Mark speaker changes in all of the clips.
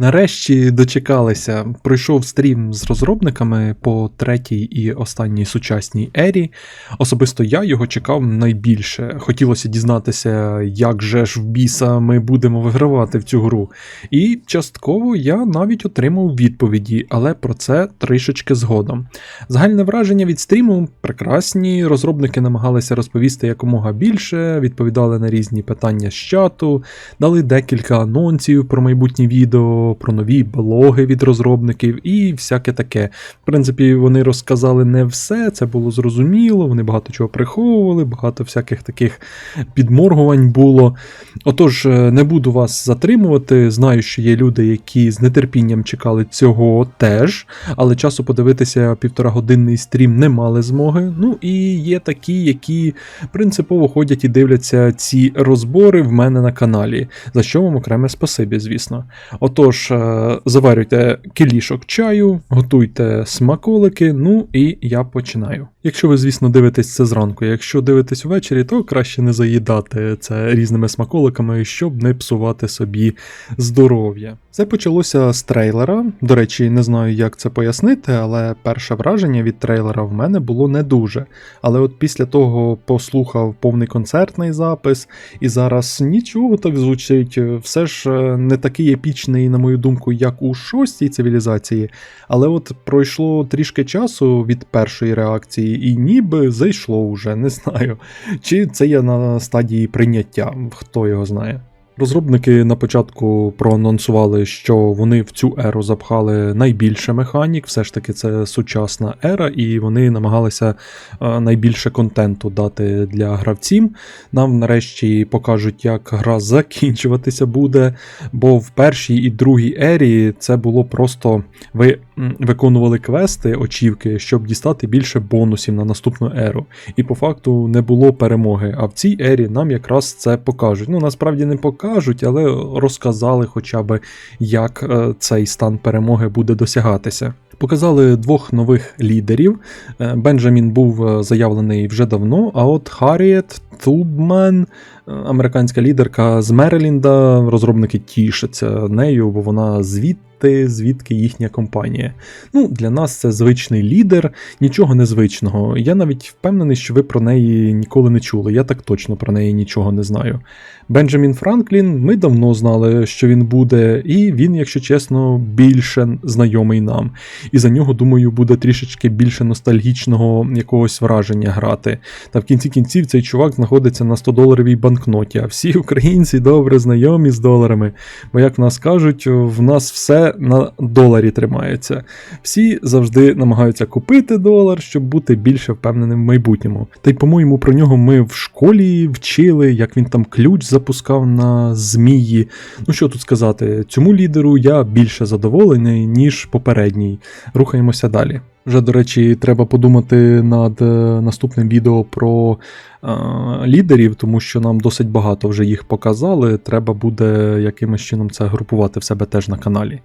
Speaker 1: Нарешті дочекалися. Пройшов стрім з розробниками по третій і останній сучасній ері. Особисто я його чекав найбільше. Хотілося дізнатися, як же ж в біса ми будемо вигравати в цю гру. І частково я навіть отримав відповіді, але про це трішечки згодом. Загальне враження від стріму прекрасні. Розробники намагалися розповісти якомога більше, відповідали на різні питання з чату, дали декілька анонсів про майбутні відео про нові блоги від розробників і всяке таке. В принципі, вони розказали не все, це було зрозуміло, вони багато чого приховували, багато всяких таких підморгувань було. Отож, е, не буду вас затримувати. Знаю, що є люди, які з нетерпінням чекали цього теж, але часу подивитися півторагодинний стрім не мали змоги. Ну і є такі, які принципово ходять і дивляться ці розбори в мене на каналі, за що вам окреме спасибі, звісно. Отож, е, заварюйте кілішок чаю, готуйте смаколики, ну і я починаю. Якщо ви, звісно, дивитесь це зранку, якщо дивитесь ввечері, то краще не заїдати це різними смаколиками, щоб не псувати собі здоров'я. Це почалося з трейлера. До речі, не знаю, як це пояснити, але перше враження від трейлера в мене було не дуже. Але от після того послухав повний концертний запис, і зараз нічого так звучить. Все ж е, не такий епічний, на мою думку, як у шостій цивілізації. Але от пройшло трішки часу від першої реакції, і ніби зайшло уже, не знаю. Чи це я на стадії прийняття, хто його знає. Розробники на початку проанонсували, що вони в цю еру запхали найбільше механік, все ж таки це сучасна ера, і вони намагалися е, найбільше контенту дати для гравців. Нам нарешті покажуть, як гра закінчуватися буде. Бо в першій і другій ері це було просто ви виконували квести, очівки, щоб дістати більше бонусів на наступну еру. І по факту не було перемоги. А в цій ері нам якраз це покажуть. Ну насправді не покажуть але розказали хоча б, як е, цей стан перемоги буде досягатися. Показали двох нових лідерів. Е, Бенджамін був е, заявлений вже давно, а от Харріет Тубмен, американська лідерка з Мерилінда, розробники тішаться нею, бо вона звідти, звідки їхня компанія. Ну, Для нас це звичний лідер, нічого незвичного. Я навіть впевнений, що ви про неї ніколи не чули. Я так точно про неї нічого не знаю. Бенджамін Франклін, ми давно знали, що він буде, і він, якщо чесно, більше знайомий нам. І за нього, думаю, буде трішечки більше ностальгічного якогось враження грати. Та в кінці кінців цей чувак знаходиться на 100-доларовій банкноті, а всі українці добре знайомі з доларами. Бо, як в нас кажуть, в нас все на доларі тримається. Всі завжди намагаються купити долар, щоб бути більше впевненим в майбутньому. Та й, по-моєму, про нього ми в школі вчили, як він там ключ запускав на змії. Ну що тут сказати, цьому лідеру я більше задоволений, ніж попередній. Рухаємося далі. Вже, до речі, треба подумати над е, наступним відео про е, лідерів, тому що нам досить багато вже їх показали. Треба буде якимось чином це групувати в себе теж на каналі.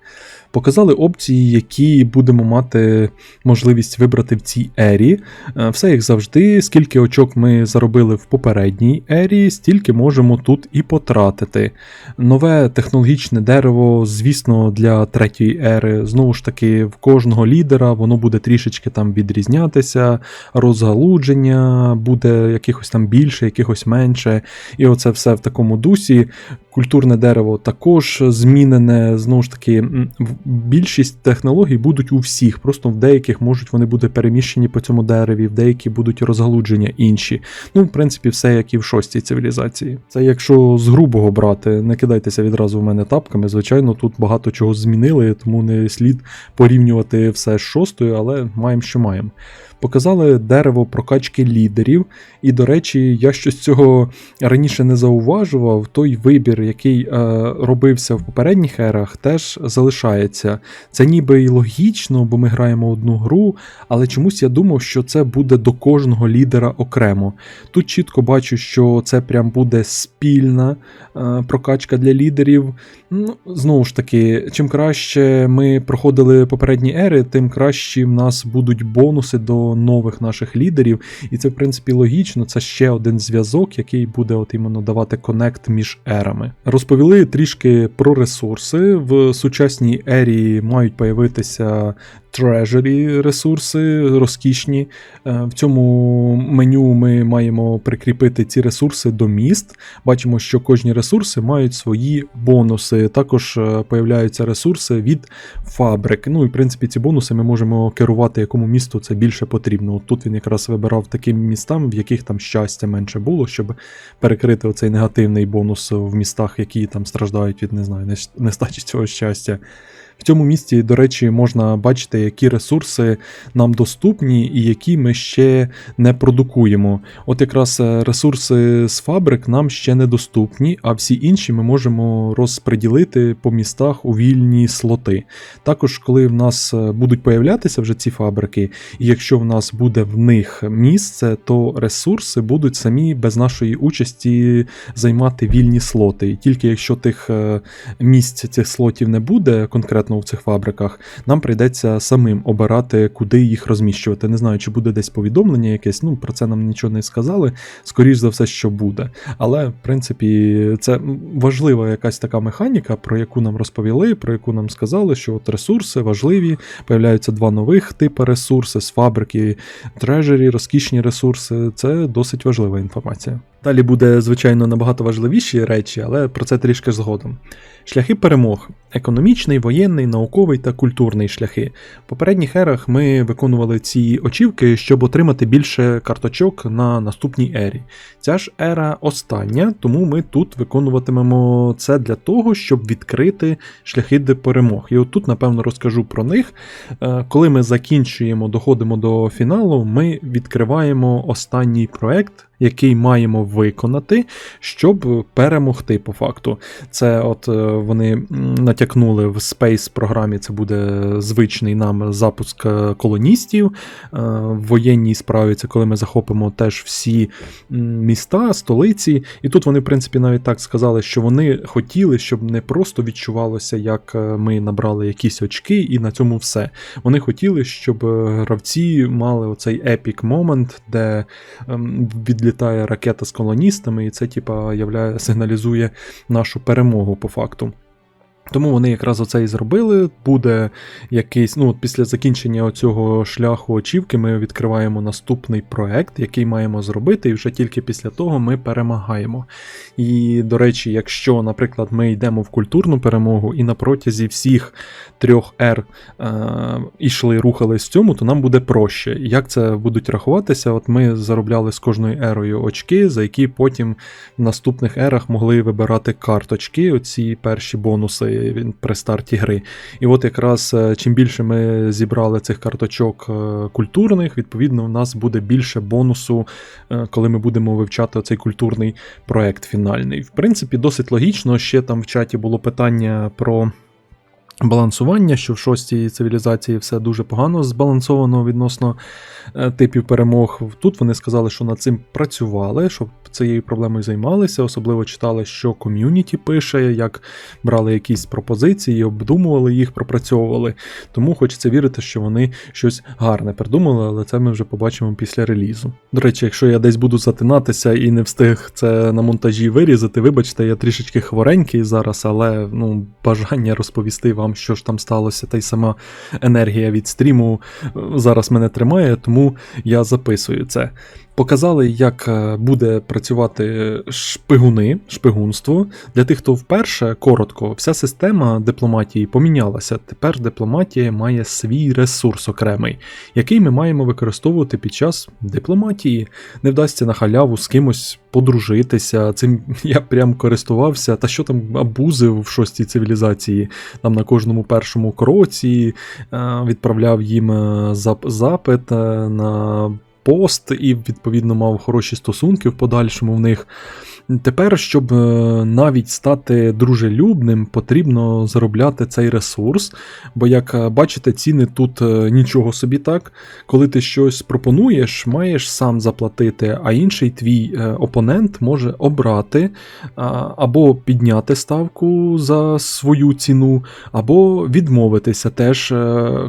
Speaker 1: Показали опції, які будемо мати можливість вибрати в цій ері. Е, все як завжди, скільки очок ми заробили в попередній ері, стільки можемо тут і потратити. Нове технологічне дерево, звісно, для третьої ери. Знову ж таки, в кожного лідера воно буде трішечки там відрізнятися, розгалудження буде якихось там більше, якихось менше. І оце все в такому дусі. Культурне дерево також змінене. Знову ж таки, більшість технологій будуть у всіх, просто в деяких можуть вони бути переміщені по цьому дереві, в деякі будуть розгалудження інші. Ну, в принципі, все як і в шостій цивілізації. Це якщо з грубого брати, не кидайтеся відразу в мене тапками. Звичайно, тут багато чого змінили, тому не слід порівнювати все з шостою, але маємо, що маємо. Показали дерево прокачки лідерів, і, до речі, я щось цього раніше не зауважував. Той вибір, який е, робився в попередніх ерах, теж залишається. Це ніби і логічно, бо ми граємо одну гру, але чомусь я думав, що це буде до кожного лідера окремо. Тут чітко бачу, що це прям буде спільна е, прокачка для лідерів. Ну, Знову ж таки, чим краще ми проходили попередні ери, тим кращі в нас будуть бонуси до нових наших лідерів. І це, в принципі, логічно. Це ще один зв'язок, який буде от іменно давати конект між ерами. Розповіли трішки про ресурси. В сучасній ері мають появитися treasury ресурси розкішні. Е, В цьому меню ми маємо прикріпити ці ресурси до міст. Бачимо, що кожні ресурси мають свої бонуси. Також е, появляються ресурси від фабрик. Ну і в принципі ці бонуси ми можемо керувати, якому місту це більше потрібно. От тут він якраз вибирав таким містам, в яких там щастя менше було, щоб перекрити оцей негативний бонус в містах, які там страждають від не знаю, нестачі цього щастя. В цьому місці, до речі, можна бачити, які ресурси нам доступні і які ми ще не продукуємо. От якраз е, ресурси з фабрик нам ще не доступні, а всі інші ми можемо розподілити по містах у вільні слоти. Також, коли в нас е, будуть появлятися вже ці фабрики, і якщо в нас буде в них місце, то ресурси будуть самі без нашої участі займати вільні слоти. І тільки якщо тих е, місць цих слотів не буде конкретно в цих фабриках, нам прийдеться самим обирати, куди їх розміщувати. Не знаю, чи буде десь повідомлення якесь. Ну про це нам нічого не сказали. Скоріш за все, що буде. Але в принципі, це важлива якась така механіка, про яку нам розповіли, про яку нам сказали, що от ресурси важливі. Появляються два нових типи ресурси з фабрики, трежері, розкішні ресурси. Це досить важлива інформація. Далі буде, звичайно, набагато важливіші речі, але про це трішки згодом. Шляхи перемог: економічний, воєнний, науковий та культурний шляхи. В попередніх ерах ми виконували ці очівки, щоб отримати більше карточок на наступній ері. Ця ж ера остання, тому ми тут виконуватимемо це для того, щоб відкрити шляхи до перемог. І от тут, напевно, розкажу про них. Е, Коли ми закінчуємо, доходимо до фіналу, ми відкриваємо останній проект. Який маємо виконати, щоб перемогти по факту. Це от е, вони натякнули в Space програмі. Це буде звичний нам запуск е, колоністів. Е, В воєнній справі це коли ми захопимо теж всі міста, столиці. І тут вони, в принципі, навіть так сказали, що вони хотіли, щоб не просто відчувалося, як е, ми набрали якісь очки, і на цьому все. Вони хотіли, щоб гравці мали оцей епік момент, де ем, відлітає ракета з колоністами, і це, типа, сигналізує нашу перемогу по факту. Тому вони якраз оце і зробили. Буде якийсь, ну, після закінчення цього шляху очівки ми відкриваємо наступний проект, який маємо зробити, і вже тільки після того ми перемагаємо. І, до речі, якщо, наприклад, ми йдемо в культурну перемогу і на протязі всіх трьох ер е, ішли, рухались в цьому, то нам буде проще. Як це будуть рахуватися? От ми заробляли з кожною ерою очки, за які потім в наступних ерах могли вибирати карточки, оці перші бонуси він- при старті гри. І от якраз е, чим більше ми зібрали цих карточок е, культурних, відповідно, у нас буде більше бонусу, е, коли ми будемо вивчати цей культурний проект фінальний. В принципі, досить логічно. Ще там в чаті було питання про. Балансування, що в шостій цивілізації все дуже погано збалансовано відносно е, типів перемог. Тут вони сказали, що над цим працювали, що цією проблемою займалися, особливо читали, що ком'юніті пише, як брали якісь пропозиції, обдумували їх, пропрацьовували. Тому хочеться вірити, що вони щось гарне придумали, але це ми вже побачимо після релізу. До речі, якщо я десь буду затинатися і не встиг це на монтажі вирізати, вибачте, я трішечки хворенький зараз, але ну, бажання розповісти вам, що ж там сталося, та й сама енергія від стріму е, зараз мене тримає, тому я записую це. Показали, як е, буде працювати шпигуни, шпигунство. Для тих, хто вперше, коротко, вся система дипломатії помінялася. Тепер дипломатія має свій ресурс окремий, який ми маємо використовувати під час дипломатії. Не вдасться на халяву з кимось подружитися. Цим я прям користувався. Та що там абузив в шостій цивілізації, там на кожному першому кроці е, відправляв їм е, запит на пост і, відповідно, мав хороші стосунки в подальшому в них. Тепер, щоб е, навіть стати дружелюбним, потрібно заробляти цей ресурс. Бо, як е, бачите, ціни тут е, нічого собі так. Коли ти щось пропонуєш, маєш сам заплатити, а інший твій опонент може обрати або підняти ставку за свою ціну, або відмовитися, теж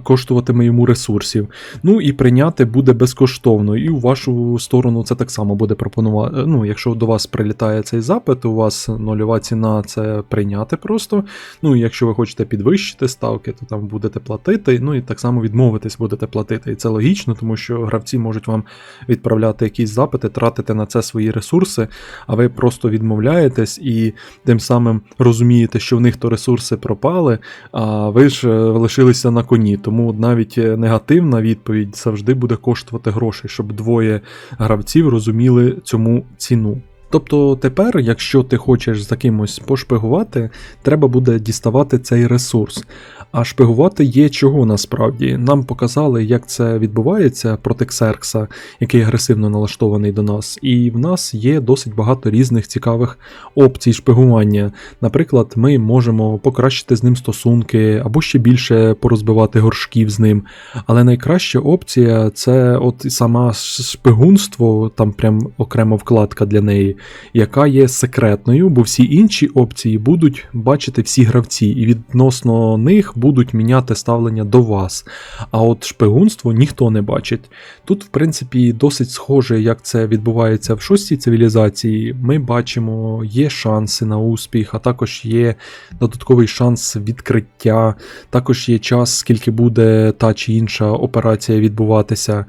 Speaker 1: коштуватиме йому ресурсів. Ну і прийняти буде безкоштовно, і у вашу сторону це так само буде пропонувати. Ну, якщо до вас прилітає цей запит, у вас нульова ціна це прийняти просто. Ну, якщо ви хочете підвищити ставки, то там будете платити. Ну і так само відмовитись будете платити. І це логічно, тому що гравці можуть вам відправляти якісь запити, тратити на це свої ресурси, а ви просто відмовляєтесь і тим самим розумієте, що в них то ресурси пропали, а ви ж е, лишилися на коні. Тому навіть е, негативна відповідь завжди буде коштувати грошей, щоб двоє гравців розуміли цьому ціну. Тобто тепер, якщо ти хочеш за кимось пошпигувати, треба буде діставати цей ресурс. А шпигувати є чого насправді. Нам показали, як це відбувається проти Ксеркса, який агресивно налаштований до нас, і в нас є досить багато різних цікавих опцій шпигування. Наприклад, ми можемо покращити з ним стосунки або ще більше порозбивати горшків з ним. Але найкраща опція це от сама шпигунство, там прям окрема вкладка для неї, яка є секретною, бо всі інші опції будуть бачити всі гравці, і відносно них будуть міняти ставлення до вас. А от шпигунство ніхто не бачить. Тут, в принципі, досить схоже, як це відбувається в шостій цивілізації. Ми бачимо, є шанси на успіх, а також є додатковий шанс відкриття, також є час, скільки буде та чи інша операція відбуватися.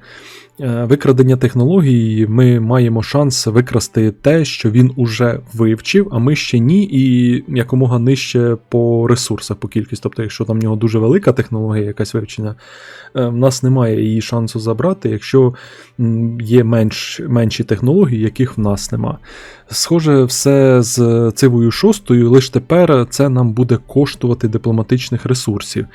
Speaker 1: Е, Викрадення технологій ми маємо шанс викрасти те, що він уже вивчив, а ми ще ні, і якомога нижче по ресурсах, по кількості. Тобто, якщо там в нього дуже велика технологія, якась вивчення, е, в нас немає її шансу забрати, якщо є менш, менші технології, яких в нас нема. Схоже, все з цивою шостою, лише тепер це нам буде коштувати дипломатичних ресурсів.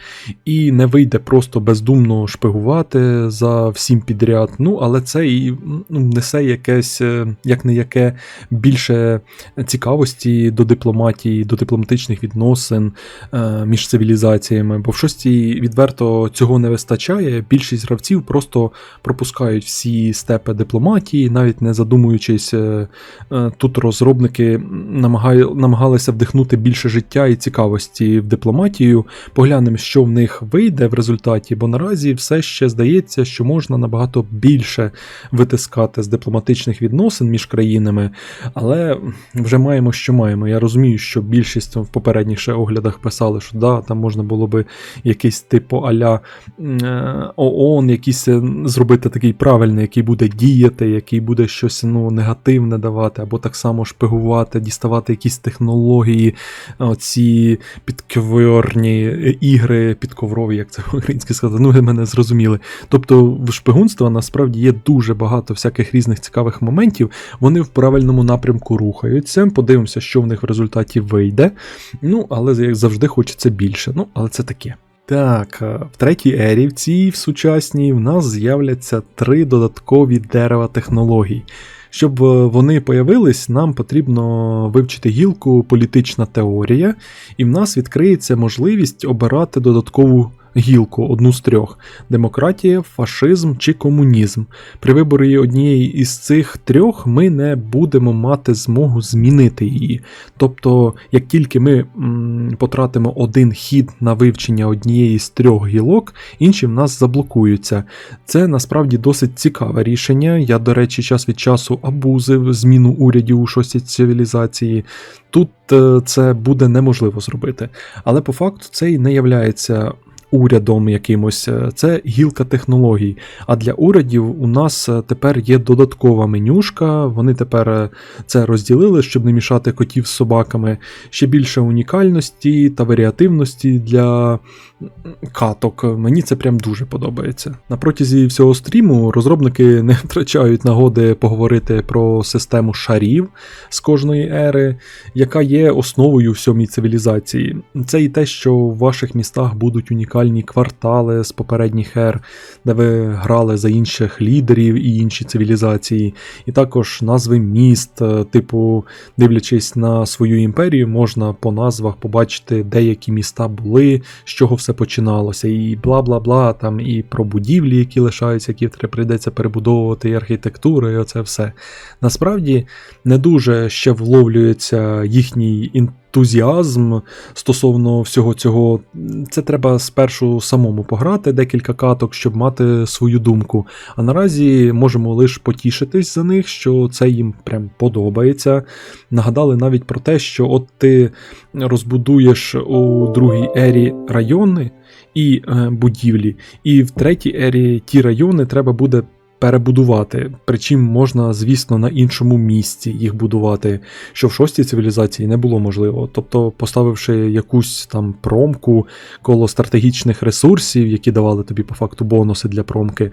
Speaker 1: І не вийде просто бездумно шпигувати за всім підряд. Ну, але це і ну, несе якесь, е, як не яке, більше цікавості до дипломатії, до дипломатичних відносин е, між цивілізаціями. Бо в шостій відверто цього не вистачає. Більшість гравців просто пропускають всі степи дипломатії, навіть не задумуючись. е, е, Тут розробники намагаю- намагалися вдихнути більше життя і цікавості в дипломатію. Поглянемо, що в них вийде в результаті, бо наразі все ще здається, що можна набагато більше витискати з дипломатичних відносин між країнами, але вже маємо, що маємо. Я розумію, що більшість в попередніх ще оглядах писали, що да, там можна було би якийсь типу аля е, ООН, якийсь е, зробити такий правильний, який буде діяти, який буде щось ну, негативне давати, або так само шпигувати, діставати якісь технології, оці підковерні ігри, підковрові, як це по-українськи сказати, ну ви мене зрозуміли. Тобто в шпигунства насправді є дуже багато всяких різних цікавих моментів. Вони в правильному напрямку рухаються. Подивимося, що в них в результаті вийде. Ну, але як завжди хочеться більше. Ну, але це таке. Так, е, в третій ері, в цій в сучасній, в нас з'являться три додаткові дерева технологій. Щоб е, вони появились, нам потрібно вивчити гілку політична теорія, і в нас відкриється можливість обирати додаткову гілку, одну з трьох: демократія, фашизм чи комунізм. При виборі однієї із цих трьох ми не будемо мати змогу змінити її. Тобто, як тільки ми м, потратимо один хід на вивчення однієї з трьох гілок, інші в нас заблокуються. Це насправді досить цікаве рішення. Я, до речі, час від часу абузив зміну урядів у шостій цивілізації. Тут е, це буде неможливо зробити. Але по факту це і не являється урядом якимось, е, це гілка технологій. А для урядів у нас е, тепер є додаткова менюшка. Вони тепер е, це розділили, щоб не мішати котів з собаками. Ще більше унікальності та варіативності для каток. Мені це прям дуже подобається. На протязі всього стріму розробники не втрачають нагоди поговорити про систему шарів з кожної ери, яка є основою в сьомій цивілізації. Це і те, що в ваших містах будуть унікальні унікальні квартали з попередніх ер, де ви грали за інших лідерів і інші цивілізації, і також назви міст, е, типу, дивлячись на свою імперію, можна по назвах побачити, деякі міста були, з чого все починалося, і бла бла бла, там і про будівлі, які лишаються, які прийдеться перебудовувати, і архітектура, і оце все. Насправді не дуже ще вловлюється їхній ентузіазм стосовно всього цього. Це треба спершу самому пограти декілька каток, щоб мати свою думку. А наразі можемо лише потішитись за них, що це їм прям подобається. Нагадали навіть про те, що от ти розбудуєш у другій ері райони і е, будівлі, і в третій ері ті райони треба буде перебудувати. Причому можна, звісно, на іншому місці їх будувати, що в шостій цивілізації не було можливо. Тобто, поставивши якусь там промку коло стратегічних ресурсів, які давали тобі по факту бонуси для промки,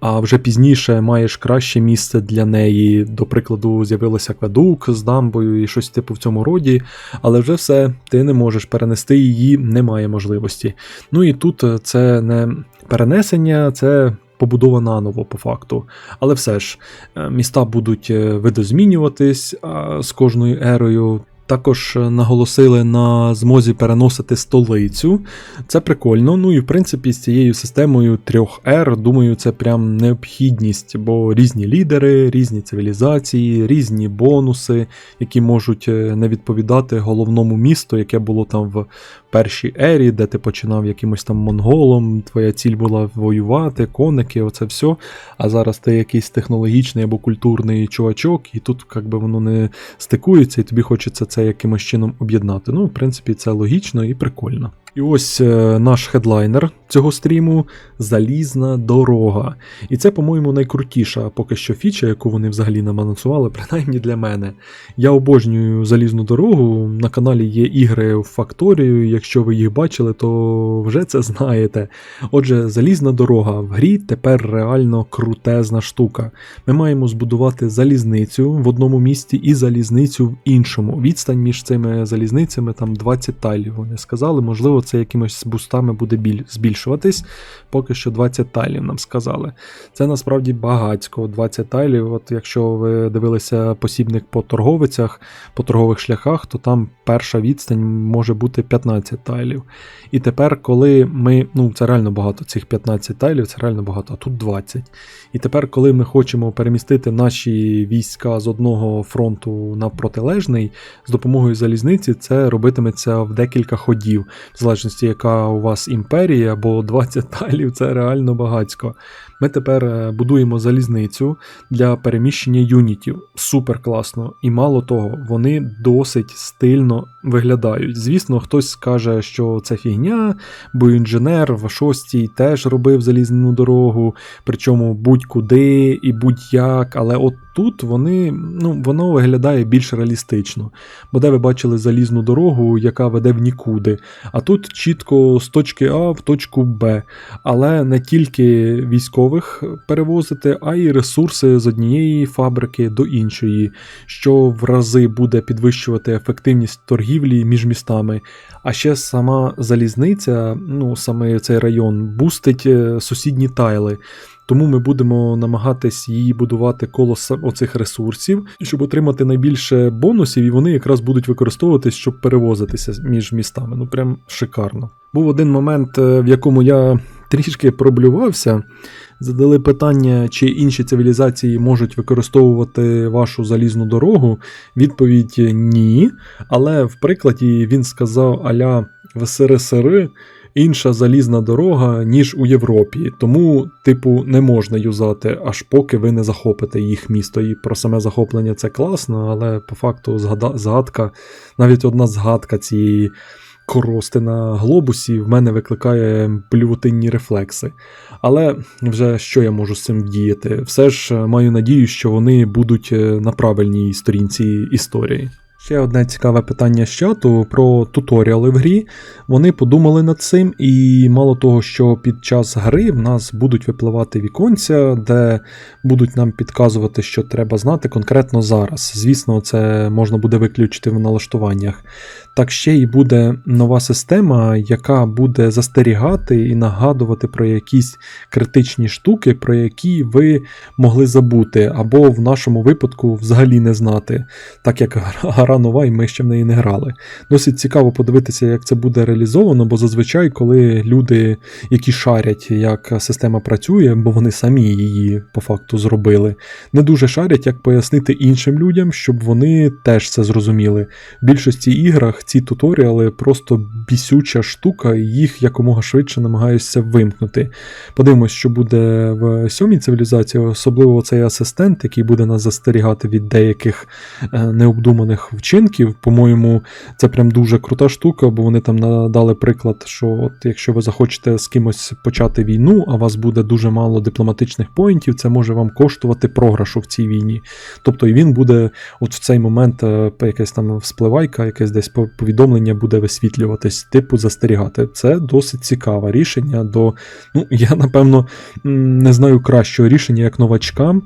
Speaker 1: а вже пізніше маєш краще місце для неї. До прикладу, з'явилося акведук з дамбою і щось типу в цьому роді, але вже все, ти не можеш перенести її, немає можливості. Ну і тут це не перенесення, це побудова наново по факту. Але все ж, е, міста будуть е, видозмінюватись з кожною ерою. Також е, наголосили на змозі переносити столицю. Це прикольно. Ну і в принципі з цією системою трьох ер, думаю, це прям необхідність, бо різні лідери, різні цивілізації, різні бонуси, які можуть не відповідати головному місту, яке було там в першій ері, де ти починав якимось там монголом, твоя ціль була воювати, коники, оце все. А зараз ти якийсь технологічний або культурний чувачок, і тут як би воно не стикується, і тобі хочеться це якимось чином об'єднати. Ну, в принципі, це логічно і прикольно. І ось е, наш хедлайнер цього стріму залізна дорога. І це, по-моєму, найкрутіша поки що фіча, яку вони взагалі нам анонсували, принаймні для мене. Я обожнюю залізну дорогу. На каналі є ігри в факторію. Якщо ви їх бачили, то вже це знаєте. Отже, залізна дорога в грі тепер реально крутезна штука. Ми маємо збудувати залізницю в одному місті і залізницю в іншому. Відстань між цими залізницями там 20 тайлів. Вони сказали, можливо це якимось бустами буде біль... збільшуватись. Поки що 20 тайлів нам сказали. Це насправді багатько 20 тайлів. От Якщо ви дивилися посібник по торговицях, по торгових шляхах, то там перша відстань може бути 15 тайлів. І тепер, коли ми, ну це реально багато, цих 15 тайлів, це реально багато, а тут 20. І тепер, коли ми хочемо перемістити наші війська з одного фронту на протилежний, з допомогою залізниці, це робитиметься в декілька ходів, залежності, яка у вас імперія, бо 20 талів це реально багатько. Ми тепер е, будуємо залізницю для переміщення юнітів. Супер класно. І мало того, вони досить стильно виглядають. Звісно, хтось скаже, що це фігня, бо інженер в шостій теж робив залізну дорогу, причому будь-куди і будь-як, але от тут вони, ну, воно виглядає більш реалістично. Бо де ви бачили залізну дорогу, яка веде в нікуди. А тут чітко з точки А в точку Б. Але не тільки військових перевозити, а й ресурси з однієї фабрики до іншої, що в рази буде підвищувати ефективність торгівлі між містами. А ще сама залізниця, ну саме цей район, бустить е, сусідні тайли. Тому ми будемо намагатись її будувати коло оцих ресурсів, щоб отримати найбільше бонусів, і вони якраз будуть використовуватись, щоб перевозитися між містами. Ну прям шикарно. Був один момент, е, в якому я трішки проблювався. Задали питання, чи інші цивілізації можуть використовувати вашу залізну дорогу. Відповідь ні. Але в прикладі він сказав Аля в СРСР інша залізна дорога, ніж у Європі. Тому, типу, не можна юзати, аж поки ви не захопите їх місто. І про саме захоплення це класно, але по факту згадка, навіть одна згадка цієї. Корости на глобусі в мене викликає плівотинні рефлекси. Але вже що я можу з цим вдіяти? Все ж маю надію, що вони будуть е, на правильній сторінці історії. Ще одне цікаве питання з чату про туторіали в грі. Вони подумали над цим, і мало того, що під час гри в нас будуть випливати віконця, де будуть нам підказувати, що треба знати конкретно зараз. Звісно, це можна буде виключити в налаштуваннях. Так ще й буде нова система, яка буде застерігати і нагадувати про якісь критичні штуки, про які ви могли забути, або в нашому випадку взагалі не знати, так як гра нова, і ми ще в неї не грали. Досить цікаво подивитися, як це буде реалізовано, бо зазвичай, коли люди, які шарять, як система працює, бо вони самі її по факту зробили, не дуже шарять, як пояснити іншим людям, щоб вони теж це зрозуміли. В більшості іграх ці туторіали просто бісюча штука, і їх якомога швидше намагаюся вимкнути. Подивимось, що буде в сьомій цивілізації, особливо цей асистент, який буде нас застерігати від деяких е, необдуманих вчинків. По-моєму, це прям дуже крута штука, бо вони там надали приклад, що от якщо ви захочете з кимось почати війну, а вас буде дуже мало дипломатичних поінтів, це може вам коштувати програшу в цій війні. Тобто і він буде от в цей момент е, якась там вспливайка, якесь десь повідомлення буде висвітлюватись, типу застерігати. Це досить цікаве рішення. до, ну, Я напевно не знаю кращого рішення як новачкам.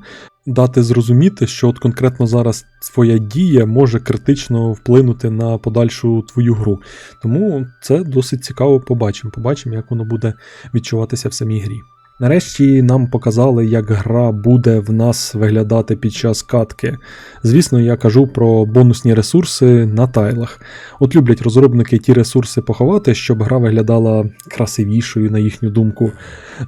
Speaker 1: Дати зрозуміти, що от конкретно зараз твоя дія може критично вплинути на подальшу твою гру. Тому це досить цікаво побачимо. Побачимо, як воно буде відчуватися в самій грі. Нарешті нам показали, як гра буде в нас виглядати під час катки. Звісно, я кажу про бонусні ресурси на тайлах. От люблять розробники ті ресурси поховати, щоб гра виглядала красивішою, на їхню думку.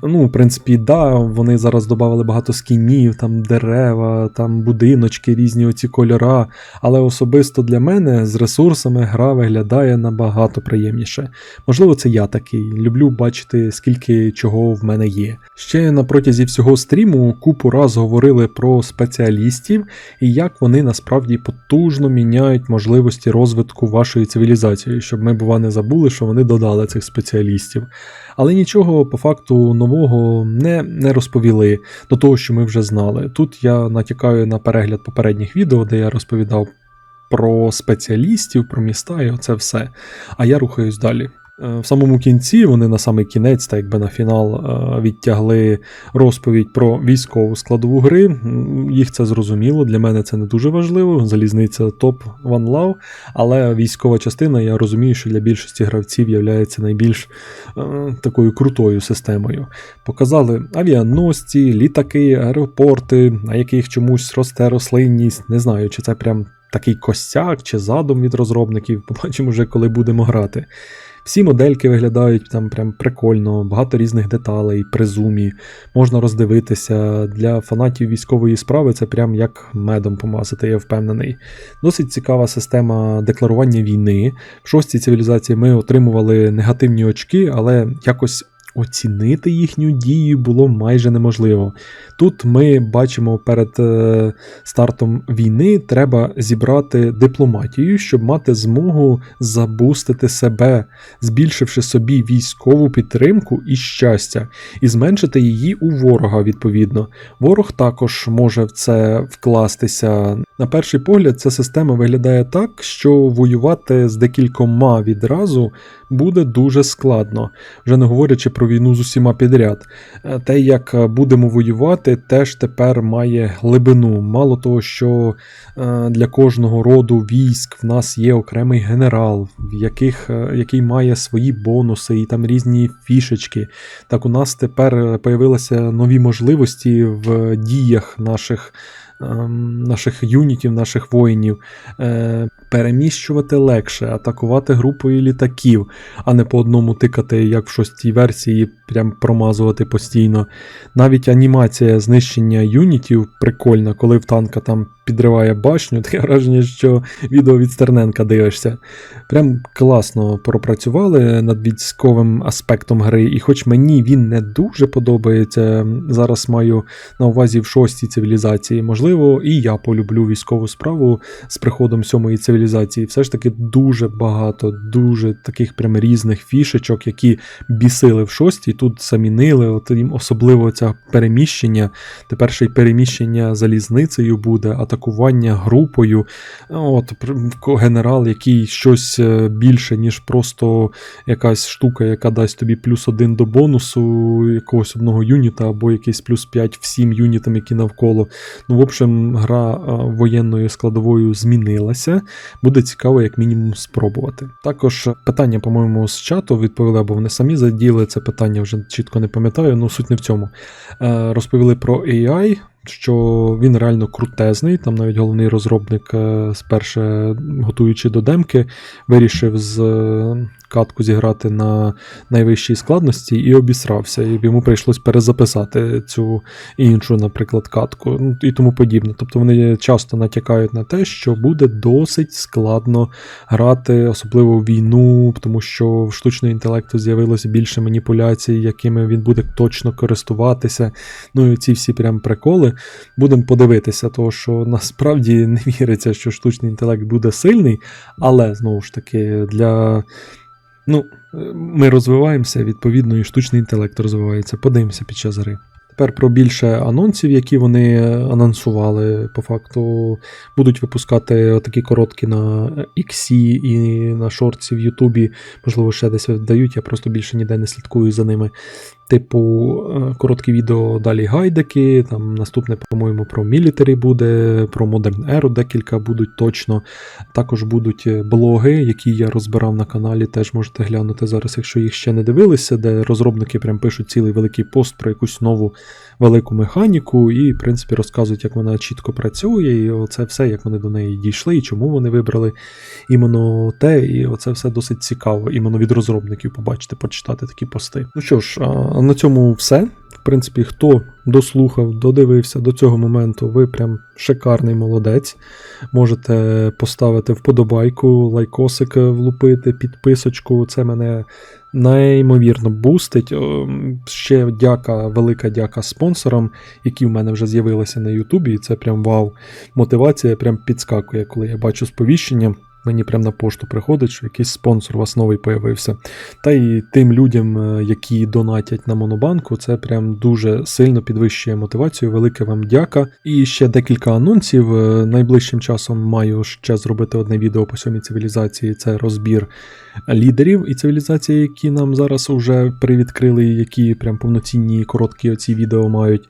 Speaker 1: Ну, в принципі, да, вони зараз додали багато скінів, там дерева, там будиночки, різні оці кольора. Але особисто для мене з ресурсами гра виглядає набагато приємніше. Можливо, це я такий. Люблю бачити, скільки чого в мене є. Ще на протязі всього стріму купу раз говорили про спеціалістів і як вони насправді потужно міняють можливості розвитку вашої цивілізації, щоб ми, бува, не забули, що вони додали цих спеціалістів. Але нічого по факту нового не, не розповіли до того, що ми вже знали. Тут я натякаю на перегляд попередніх відео, де я розповідав про спеціалістів, про міста і оце все. А я рухаюсь далі. Е, в самому кінці вони на самий кінець, так якби на фінал, е, відтягли розповідь про військову складову гри. Їх це зрозуміло, для мене це не дуже важливо. Залізниця топ One Love, але військова частина, я розумію, що для більшості гравців є найбільш е, такою крутою системою. Показали авіаносці, літаки, аеропорти, на яких чомусь росте рослинність. Не знаю, чи це прям такий костяк чи задум від розробників. Побачимо вже, коли будемо грати. Всі модельки виглядають там прям прикольно, багато різних деталей, при зумі, можна роздивитися. Для фанатів військової справи це прям як медом помазати, я впевнений. Досить цікава система декларування війни. В шостій цивілізації ми отримували негативні очки, але якось оцінити їхню дію було майже неможливо. Тут ми бачимо перед е, стартом війни треба зібрати дипломатію, щоб мати змогу забустити себе, збільшивши собі військову підтримку і щастя, і зменшити її у ворога відповідно. Ворог також може в це вкластися. На перший погляд, ця система виглядає так, що воювати з декількома відразу буде дуже складно, вже не говорячи про війну з усіма підряд. Е, те, як будемо воювати, теж тепер має глибину. Мало того, що е, для кожного роду військ в нас є окремий генерал, яких, е, який має свої бонуси і там різні фішечки. Так у нас тепер появилися нові можливості в діях наших. Ем, наших юнітів, наших воїнів, е, переміщувати легше, атакувати групою літаків, а не по одному тикати, як в шостій версії, прям промазувати постійно. Навіть анімація знищення юнітів прикольна, коли в танка там підриває башню, таке враження, що відео від Стерненка дивишся. Прям класно пропрацювали над військовим аспектом гри, і хоч мені він не дуже подобається, зараз маю на увазі в шостій цивілізації, можливо. Можливо, і я полюблю військову справу з приходом сьомої цивілізації. Все ж таки дуже багато, дуже таких прям різних фішечок, які бісили в шостій, тут замінили. От їм особливо це переміщення. Тепер ще й переміщення залізницею буде, атакування групою. От генерал, який щось е, більше, ніж просто якась штука, яка дасть тобі плюс один до бонусу якогось одного юніта, або якийсь плюс 5 всім юнітам, які навколо. Ну, в общем, гра е, воєнною складовою змінилася. Буде цікаво, як мінімум, спробувати. Також питання, по-моєму, з чату відповіли, або вони самі заділи це питання, вже чітко не пам'ятаю, ну суть не в цьому. Е, Розповіли про AI. Що він реально крутезний, там навіть головний розробник, е, сперше готуючи до демки, вирішив з е, катку зіграти на найвищій складності і обісрався. І йому прийшлось перезаписати цю іншу, наприклад, катку ну, і тому подібне. Тобто вони часто натякають на те, що буде досить складно грати, особливо в війну, тому що в штучного інтелекту з'явилося більше маніпуляцій, якими він буде точно користуватися. Ну і ці всі прям приколи. Будемо подивитися, того що насправді не віриться, що штучний інтелект буде сильний, але знову ж таки для. Ну, ми розвиваємося, відповідно, і штучний інтелект розвивається. Подивимося під час гри. Тепер про більше анонсів, які вони анонсували. По факту будуть випускати такі короткі на X і на шорті в Ютубі, можливо, ще десь видають, я просто більше ніде не слідкую за ними. Типу, е, короткі відео, далі гайдики. Там наступне, по-моєму, про мілітарі буде, про Modern Era декілька будуть точно. Також будуть е, блоги, які я розбирав на каналі, теж можете глянути зараз, якщо їх ще не дивилися, де розробники прям пишуть цілий великий пост про якусь нову велику механіку, і, в принципі, розказують, як вона чітко працює, і оце все, як вони до неї дійшли, і чому вони вибрали іменно те, і оце все досить цікаво, іменно від розробників побачити, почитати такі пости. Ну що ж, на цьому все. В принципі, хто дослухав, додивився до цього моменту, ви прям шикарний молодець. Можете поставити вподобайку, лайкосик влупити, підписочку. Це мене неймовірно бустить. Ще дяка, велика дяка спонсорам, які в мене вже з'явилися на Ютубі. Це прям вау. Мотивація прям підскакує, коли я бачу сповіщення. Мені прям на пошту приходить, що якийсь спонсор у вас новий появився. Та й тим людям, е, які донатять на Монобанку, це прям дуже сильно підвищує мотивацію. Велике вам дяка. І ще декілька анонсів. Е, Найближчим часом маю ще зробити одне відео по сьомій цивілізації. Це розбір лідерів і цивілізації, які нам зараз уже привідкрили, які прям повноцінні короткі оці відео мають.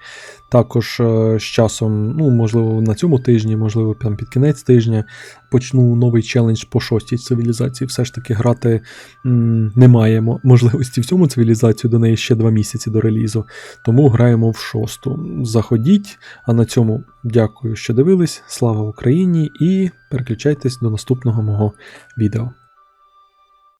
Speaker 1: Також е, з часом, ну можливо, на цьому тижні, можливо, прям під кінець тижня почну новий челендж по шостій цивілізації. Все ж таки грати м, немає мо- можливості в цьому цивілізацію, до неї ще два місяці до релізу. Тому граємо в шосту. Заходіть. А на цьому дякую, що дивились. Слава Україні! І переключайтесь до наступного мого відео.